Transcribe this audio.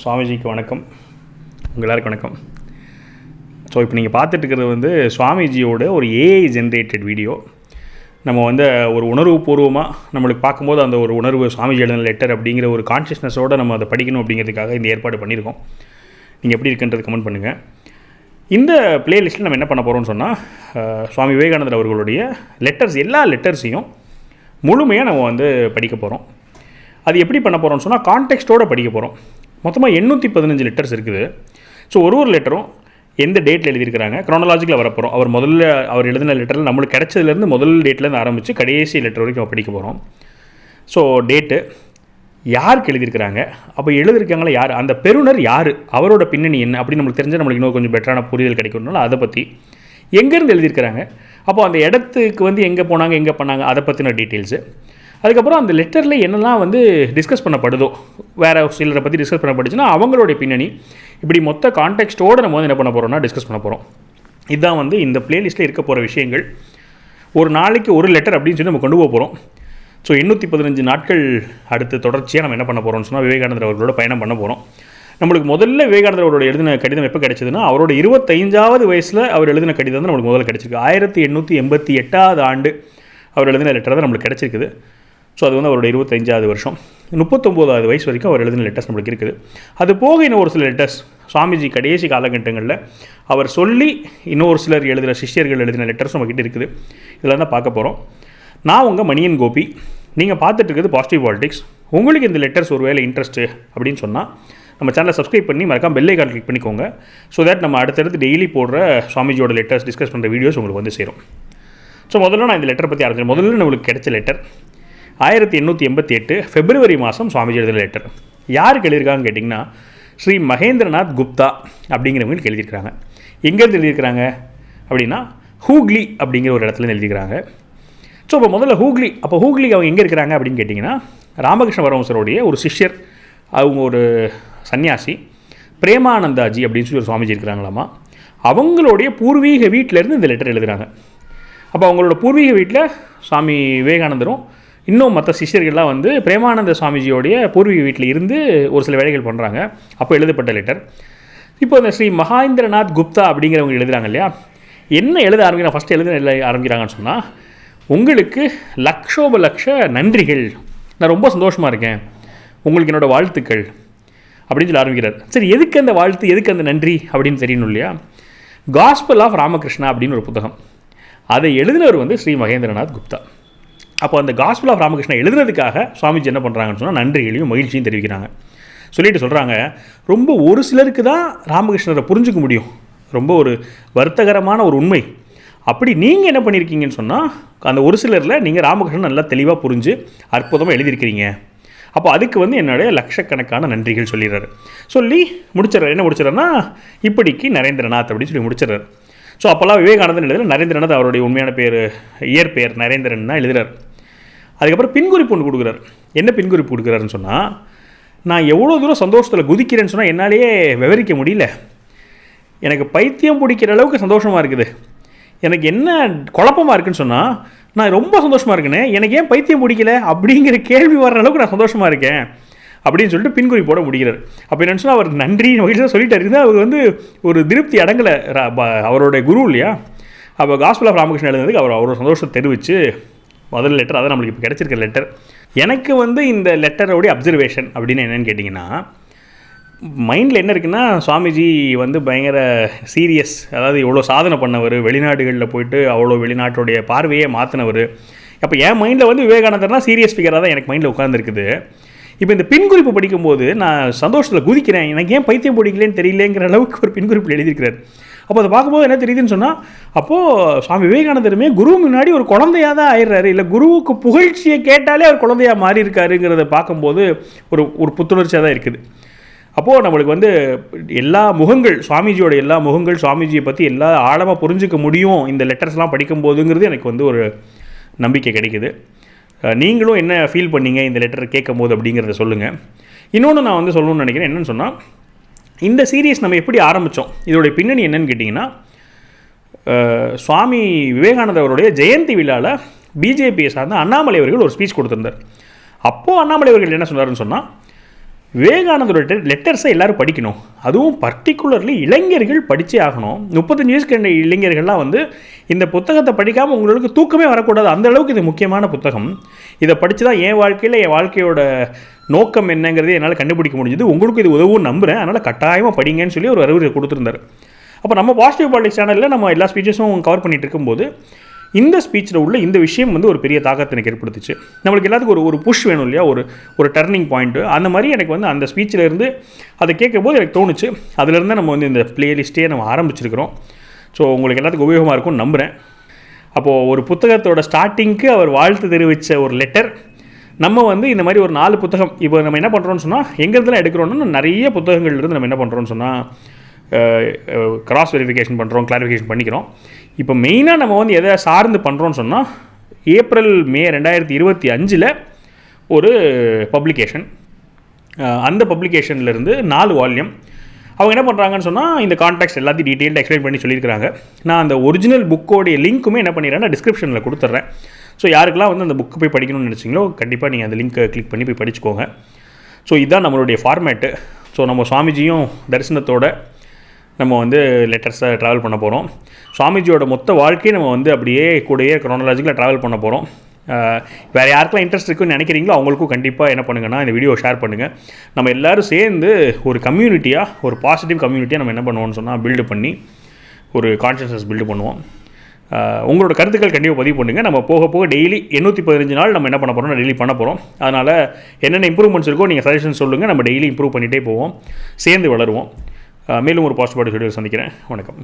சுவாமிஜிக்கு வணக்கம். உங்கள் எல்லாருக்கும் வணக்கம். ஸோ இப்போ நீங்கள் பார்த்துட்டுருக்கிறது வந்து சுவாமிஜியோட ஒரு ஏஐ ஜென்ரேட்டட் வீடியோ நம்ம வந்து ஒரு உணர்வு பூர்வமாக நம்மளுக்கு பார்க்கும்போது அந்த ஒரு உணர்வு சுவாமிஜி எழுதின லெட்டர் அப்படிங்கிற ஒரு கான்ஷியஸ்னஸோடு நம்ம அதை படிக்கணும் அப்படிங்கிறதுக்காக இந்த ஏற்பாடு பண்ணியிருக்கோம். நீங்கள் எப்படி இருக்குன்றது கமெண்ட் பண்ணுங்கள் இந்த பிளேலிஸ்ட்டில் நம்ம என்ன பண்ண போகிறோம்னு சொன்னால் சுவாமி விவேகானந்தர் அவர்களுடைய லெட்டர்ஸ் எல்லா லெட்டர்ஸையும் முழுமையாக நம்ம வந்து படிக்க போகிறோம் அது எப்படி பண்ண போகிறோம்னு சொன்னால் கான்டெக்ஸ்ட்டோடு படிக்க போகிறோம் மொத்தமாக எண்ணூற்றி பதினஞ்சு லெட்டர்ஸ் இருக்குது. ஸோ ஒரு ஒரு லெட்டரும் எந்த டேட்டில் எழுதியிருக்கிறாங்க? க்ரோனலாஜிக்கில் வரப்போகிறோம் அவர் முதல்ல அவர் எழுதின லெட்டரில் நம்மளுக்கு கிடைச்சதுலேருந்து முதல் டேட்லேருந்து ஆரம்பித்து கடைசி லெட்டர் வரைக்கும் படிக்க போகிறோம் ஸோ டேட்டு யாருக்கு எழுதியிருக்கிறாங்க? அப்போ எழுதியிருக்காங்களா யார்? அந்த பெறுநர் யார்? அவரோட பின்னணி என்ன? அப்படின்னு நம்மளுக்கு தெரிஞ்சால் நம்மளுக்கு இன்னும் கொஞ்சம் பெட்டரான புரிதல் கிடைக்கணும்னால அதை பற்றி எங்கேருந்து எழுதியிருக்கிறாங்க? அப்போ அந்த இடத்துக்கு வந்து எங்கே போனாங்க எங்கே பண்ணாங்க அதை பற்றின டீட்டெயில்ஸு அதுக்கப்புறம் அந்த லெட்டரில் என்னெல்லாம் வந்து டிஸ்கஸ் பண்ணப்படுதோ வேறு சிலரை பற்றி டிஸ்கஸ் பண்ணப்பட்டுச்சுன்னா அவங்களுடைய பின்னணி. இப்படி மொத்த கான்டெக்ஸ்ட்டோடு நம்ம வந்து என்ன பண்ண போகிறோம்னா டிஸ்கஸ் பண்ண போகிறோம் இதுதான் வந்து இந்த பிளேலிஸ்ட்டில் இருக்க போகிற விஷயங்கள். ஒரு நாளைக்கு ஒரு லெட்டர் அப்படின்னு சொல்லி நம்ம கொண்டு போக போகிறோம் ஸோ எண்ணூற்றி பதினஞ்சு நாட்கள் அடுத்து தொடர்ச்சியாக நம்ம என்ன பண்ண போகிறோம்னு சொன்னால் விவேகானந்தர் அவர்களோட பயணம் பண்ண போகிறோம் நம்மளுக்கு முதல்ல விவேகானந்தர் அவரோட எழுதின கடிதம் எப்போ கிடைச்சதுன்னா அவரோட இருபத்தைஞ்சாவது வயசில் அவர் எழுதின கடிதம் தான் நம்மளுக்கு முதல்ல கிடைச்சிருக்கு. ஆயிரத்தி எண்ணூற்றி எண்பத்தி எட்டாவது ஆண்டு அவர் எழுதின லெட்டர் தான் நம்மளுக்கு கிடச்சிருக்குது. ஸோ அது வந்து அவரோட இருபத்தஞ்சாவது வருஷம். முப்பத்தொம்போதாவது வயசு வரைக்கும் அவர் எழுதின லெட்டர்ஸ் நம்மளுக்கு இருக்குது. அது போக இன்னும் ஒரு சில லெட்டர்ஸ் சுவாமிஜி கடைசி காலகட்டங்களில் அவர் சொல்லி இன்னொரு சிலர் எழுதுகிற சிஷ்யர்கள் எழுதின லெட்டர்ஸ் நம்மக்கிட்ட இருக்குது. இதெல்லாம் தான் பார்க்க போகிறோம் நான் உங்கள் மணியன் கோபி. நீங்கள் பார்த்துட்டுருக்குது பாசிட்டிவ் பாலிடிக்ஸ் உங்களுக்கு இந்த லெட்டர்ஸ் ஒரு வேலை இன்ட்ரெஸ்ட்டு அப்படின்னு சொன்னால் நம்ம சேனலை சப்ஸ்கிரைப் பண்ணி மறக்காம பெல்லை கால் கிளிக் பண்ணிக்கோங்க. ஸோ தட் நம்ம அடுத்தடுத்து டெய்லி போடுற சுவாமிஜியோட லெட்டர்ஸ் டிஸ்கஸ் பண்ணுற வீடியோஸ் உங்களுக்கு வந்து சேரும். ஸோ முதல்ல நான் இந்த லெட்டர் பற்றி ஆரம்பிச்சேன் முதல்ல நம்மளுக்கு கிடைச்ச லெட்டர் ஆயிரத்தி எண்ணூற்றி எண்பத்தி எட்டு ஃபெப்ரவரி மாதம் சுவாமிஜி எழுதின லெட்டர் யாருக்கு எழுதியிருக்காங்கன்னு கேட்டிங்கன்னா ஸ்ரீ மகேந்திரநாத் குப்தா அப்படிங்கிறவங்களுக்கு எழுதியிருக்கிறாங்க. எங்கேருந்து எழுதியிருக்கிறாங்க? அப்படின்னா ஹூக்லி அப்படிங்கிற ஒரு இடத்துல எழுதியிருக்கிறாங்க. ஸோ இப்போ முதல்ல ஹூக்லி அப்போ ஹூக்லி அவங்க எங்கே இருக்கிறாங்க அப்படின்னு கேட்டிங்கன்னா ராமகிருஷ்ண பரமசருடைய ஒரு சிஷ்யர் அவங்க ஒரு சன்னியாசி பிரேமானந்தாஜி அப்படின்னு சொல்லி ஒரு சுவாமிஜி இருக்கிறாங்களாமா அவங்களுடைய பூர்வீக வீட்டிலேருந்து இந்த லெட்டர் எழுதுகிறாங்க அப்போ அவங்களோட பூர்வீக வீட்டில் சுவாமி விவேகானந்தரும் இன்னும் மற்ற சிஷ்யர்கள்லாம் வந்து பிரேமானந்த சுவாமிஜியோடைய பூர்வீக வீட்டில் இருந்து ஒரு சில வேலைகள் பண்ணுறாங்க அப்போ எழுதப்பட்ட லெட்டர் இப்போ இந்த ஸ்ரீ மகாந்திரநாத் குப்தா அப்படிங்கிறவங்க எழுதுகிறாங்க இல்லையா? என்ன எழுத ஆரம்பிக்கிறாங்க? ஃபஸ்ட்டு எழுத எழுத ஆரம்பிக்கிறாங்கன்னு சொன்னால் உங்களுக்கு லக்ஷோப லக்ஷ நன்றிகள். நான் ரொம்ப சந்தோஷமாக இருக்கேன். உங்களுக்கு என்னோடய வாழ்த்துக்கள். அப்படின்னு சொல்லி ஆரம்பிக்கிறார். சரி எதுக்கு அந்த வாழ்த்து எதுக்கு அந்த நன்றி அப்படின்னு தெரியணும் இல்லையா? காஸ்பல் ஆஃப் ராமகிருஷ்ணா அப்படின்னு ஒரு புத்தகம். அதை எழுதினவர் வந்து ஸ்ரீ மகேந்திரநாத் குப்தா. அப்போ அந்த காஸ்பிள் ஆஃப் ராமகிருஷ்ணன் எழுதுனதுக்காக சுவாமிஜி என்ன பண்ணுறாங்கன்னு சொன்னால் நன்றிகளையும் மகிழ்ச்சியும் தெரிவிக்கிறாங்க. சொல்லிட்டு சொல்கிறாங்க ரொம்ப ஒரு சிலருக்கு தான் ராமகிருஷ்ணரை புரிஞ்சுக்க முடியும். ரொம்ப ஒரு வருத்தகரமான ஒரு உண்மை. அப்படி நீங்கள் என்ன பண்ணியிருக்கீங்கன்னு சொன்னால் அந்த ஒரு சிலரில் நீங்கள் ராமகிருஷ்ணன் நல்லா தெளிவாக புரிஞ்சு அற்புதமாக எழுதியிருக்கிறீங்க. அப்போ அதுக்கு வந்து என்னுடைய லட்சக்கணக்கான நன்றிகள் சொல்லிடுறாரு. சொல்லி முடிச்சிடறாரு. என்ன முடிச்சிடறாருன்னா இப்படிக்கு நரேந்திரநாத் அப்படின்னு சொல்லி முடிச்சிடறாரு. ஸோ அப்போல்லாம் விவேகானந்தன் எழுதல நரேந்திரநாத் அவருடைய உண்மையான பேர் இயற்பெயர் நரேந்திரன் தான் எழுதுறாரு. அதுக்கப்புறம் பின்குறிப்பு ஒன்று கொடுக்குறாரு. என்ன பின்குறிப்பு கொடுக்குறாருன்னு சொன்னால் நான் எவ்வளோ தூரம் சந்தோஷத்தில் குதிக்கிறேன்னு சொன்னால் என்னாலேயே விவரிக்க முடியல. எனக்கு பைத்தியம் பிடிக்கிற அளவுக்கு சந்தோஷமாக இருக்குது. எனக்கு என்ன குழப்பமாக இருக்குன்னு சொன்னால் நான் ரொம்ப சந்தோஷமாக இருக்கேனே எனக்கு ஏன் பைத்தியம் பிடிக்கல? அப்படிங்கிற கேள்வி வர்ற அளவுக்கு நான் சந்தோஷமாக இருக்கேன். அப்படின்னு சொல்லிட்டு பின்குறிப்போட முடிகிறார். அப்போ என்ன சொன்னால் அவர் நன்றி மகிழ்ச்சியாக சொல்லிட்டார். இருந்தால் அவர் வந்து ஒரு திருப்தி அடங்கலை. ரா- ப- அவருடைய குரு இல்லையா? அப்போ காஸ்பிள் ஆஃப் ராமகிருஷ்ணன் எழுதுனதுக்கு அவர் அவரோட சந்தோஷத்தை தெரிவித்து முதல் லெட்டர் அதான் நம்மளுக்கு இப்போ கிடச்சிருக்க லெட்டர் எனக்கு வந்து இந்த லெட்டரோடைய அப்சர்வேஷன் அப்படின்னு என்னன்னு கேட்டிங்கன்னா மைண்டில் என்ன இருக்குன்னா சுவாமிஜி வந்து பயங்கர சீரியஸ் அதாவது இவ்வளோ சாதனை பண்ணவர் வெளிநாடுகளில் போயிட்டு அவ்வளோ வெளிநாட்டுடைய பார்வையே மாற்றினவர் அப்போ என் மைண்டில் வந்து விவேகானந்தர்னா சீரியஸ் ஃபிகராக தான் எனக்கு மைண்டில் உட்காந்துருக்குது இப்போ இந்த பின்குறிப்பு படிக்கும்போது நான் சந்தோஷத்தில் குதிக்கிறேன். எனக்கு ஏன் பைத்தியம் பிடிக்கலன்னு தெரியலேங்கிற அளவுக்கு ஒரு பின்குறிப்பில் எழுதியிருக்கிறார். அப்போ அதை பார்க்கும்போது என்ன தெரியுதுன்னு சொன்னால் அப்போது சுவாமி விவேகானந்தருமே குரு முன்னாடி ஒரு குழந்தையாக தான் ஆயிடுறாரு. இல்லை குருவுக்கு புகழ்ச்சியை கேட்டாலே அவர் குழந்தையாக மாறி இருக்காருங்கிறத பார்க்கும்போது ஒரு ஒரு புத்துணர்ச்சியாக தான் இருக்குது. அப்போது நம்மளுக்கு வந்து எல்லா முகங்கள் சுவாமிஜியோட எல்லா முகங்கள் சுவாமிஜியை பற்றி எல்லா ஆழமாக புரிஞ்சிக்க முடியும். இந்த லெட்டர்ஸ்லாம் படிக்கும்போதுங்கிறது எனக்கு வந்து ஒரு நம்பிக்கை கிடைக்குது. நீங்களும் என்ன ஃபீல் பண்ணீங்க இந்த லெட்டர் கேட்கும் போது அப்படிங்கிறத சொல்லுங்கள் இன்னொன்று நான் வந்து சொல்லணும்னு நினைக்கிறேன் என்னென்னு சொன்னால் இந்த சீரியஸ் நம்ம எப்படி ஆரம்பித்தோம் இதோடைய பின்னணி என்னன்னு கேட்டிங்கன்னா சுவாமி விவேகானந்தர் அவருடைய ஜெயந்தி விழாவில் பிஜேபியை சார்ந்த அண்ணாமலை அவர்கள் ஒரு ஸ்பீச் கொடுத்துருந்தார். அப்போது அண்ணாமலை அவர்கள் என்ன சொன்னார்னு சொன்னால் விவேகானந்தரோட லெட்டர்ஸை எல்லோரும் படிக்கணும். அதுவும் பர்டிகுலர்லி இளைஞர்கள் படித்தே ஆகணும். முப்பத்தஞ்சு வயசுக்கு இளைஞர்கள்லாம் வந்து இந்த புத்தகத்தை படிக்காமல் உங்களுக்கு தூக்கமே வரக்கூடாது. அந்த அளவுக்கு இது முக்கியமான புத்தகம். இதை படித்து தான் என் வாழ்க்கையில் என் வாழ்க்கையோட நோக்கம் என்னங்கிறது என்னால் கண்டுபிடிக்க முடிஞ்சது. உங்களுக்கும் இது உதவும் நம்புகிறேன் அதனால் கட்டாயமாக படிங்கன்னு சொல்லி ஒரு அறிவுரை கொடுத்துருந்தார். அப்போ நம்ம பாசிட்டிவ் பாலிட்டிக்ஸ் சேனலில் நம்ம எல்லா ஸ்பீச்சஸும் கவர் பண்ணிகிட்டு இருக்கும்போது இந்த ஸ்பீச்சில் உள்ள இந்த விஷயம் வந்து ஒரு பெரிய தாக்கத்தை எனக்கு ஏற்படுத்துச்சு. நம்மளுக்கு எல்லாத்துக்கும் ஒரு ஒரு புஷ் வேணும் இல்லையா? ஒரு ஒரு டர்னிங் பாயிண்ட்டு அந்த மாதிரி எனக்கு வந்து அந்த ஸ்பீச்சில் இருந்து அதை கேட்கும்போது எனக்கு தோணுச்சு. அதுலேருந்து நம்ம வந்து இந்த பிளேலிஸ்ட்டே நம்ம ஆரம்பிச்சிருக்கிறோம். ஸோ உங்களுக்கு எல்லாத்துக்கும் உபயோகமாக இருக்கும்னு நம்புகிறேன் அப்போது ஒரு புத்தகத்தோட ஸ்டார்டிங்க்கு அவர் வாழ்த்து தெரிவித்த ஒரு லெட்டர் நம்ம வந்து இந்த மாதிரி ஒரு நாலு புத்தகம் இப்போ நம்ம என்ன பண்ணுறோம்னு சொன்னால் எங்கேருந்துலாம் எடுக்கிறோன்னா நிறைய புத்தகங்கள்லேருந்து நம்ம என்ன பண்ணுறோம்னு சொன்னால் கிராஸ் வெரிஃபிகேஷன் பண்ணுறோம் கிளாரிஃபிகேஷன் பண்ணிக்கிறோம். இப்போ மெயினாக நம்ம வந்து எதை சார்ந்து பண்ணுறோன்னு சொன்னால் ஏப்ரல் மே ரெண்டாயிரத்தி இருபத்தி அஞ்சில் ஒரு பப்ளிகேஷன் அந்த பப்ளிகேஷன்லேருந்து நாலு வால்யூம் அவங்க என்ன பண்ணுறாங்கன்னு சொன்னால் இந்த கான்டாக்ட்ஸ் எல்லாத்தையும் டீட்டெயில் எக்ஸ்பிளைன் பண்ணி சொல்லியிருக்காங்க நான் அந்த ஒரிஜினல் புக்கோடைய லிங்க்குமே என்ன பண்ணிடுறேன்னா டிஸ்கிரிப்ஷனில் கொடுத்துட்றேன். ஸோ யாருக்கெல்லாம் வந்து அந்த புக்கு போய் படிக்கணும்னு நினச்சிங்களோ கண்டிப்பாக நீங்கள் அந்த லிங்க்கை கிளிக் பண்ணி போய் படிச்சுக்கோங்க. ஸோ இதுதான் நம்மளுடைய ஃபார்மேட்டு ஸோ நம்ம சுவாமிஜியும் தரிசனத்தோட நம்ம வந்து லெட்டர்ஸாக ட்ராவல் பண்ண போகிறோம் சுவாமிஜியோட மொத்த வாழ்க்கையை நம்ம வந்து அப்படியே கூடயே க்ரோனாலஜிக்கலாக ட்ராவல் பண்ண போகிறோம் வேறு யாருக்கெல்லாம் இன்ட்ரெஸ்ட் இருக்குன்னு நினைக்கிறீங்களோ அவங்களுக்கும் கண்டிப்பாக என்ன பண்ணுங்கன்னா இந்த வீடியோ ஷேர் பண்ணுங்கள் நம்ம எல்லோரும் சேர்ந்து ஒரு கம்யூனிட்டியாக ஒரு பாசிட்டிவ் கம்யூனிட்டியாக நம்ம என்ன பண்ணுவோம்னு சொன்னால் பில்டு பண்ணி ஒரு கான்ஷியஸ்னஸ் பில்டு பண்ணுவோம். உங்களோட கருத்துக்கள் கண்டிப்பாக பதிவு பண்ணுங்கள் நம்ம போக போக டெய்லி எண்ணூற்றி பதினஞ்சு நாள் நம்ம என்ன பண்ண போகிறோம் டெய்லி பண்ண போகிறோம் அதனால் என்னென்ன இம்ப்ரூவ்மெண்ட்ஸ் இருக்கோ நீங்கள் சஜஷன் சொல்லுங்கள் நம்ம டெய்லி இம்ப்ரூவ் பண்ணிகிட்டே போவோம். சேர்ந்து வளருவோம். மேலும் ஒரு பாசிட்டிவ் ஷெடியூல் சந்திக்கிறேன். வணக்கம்.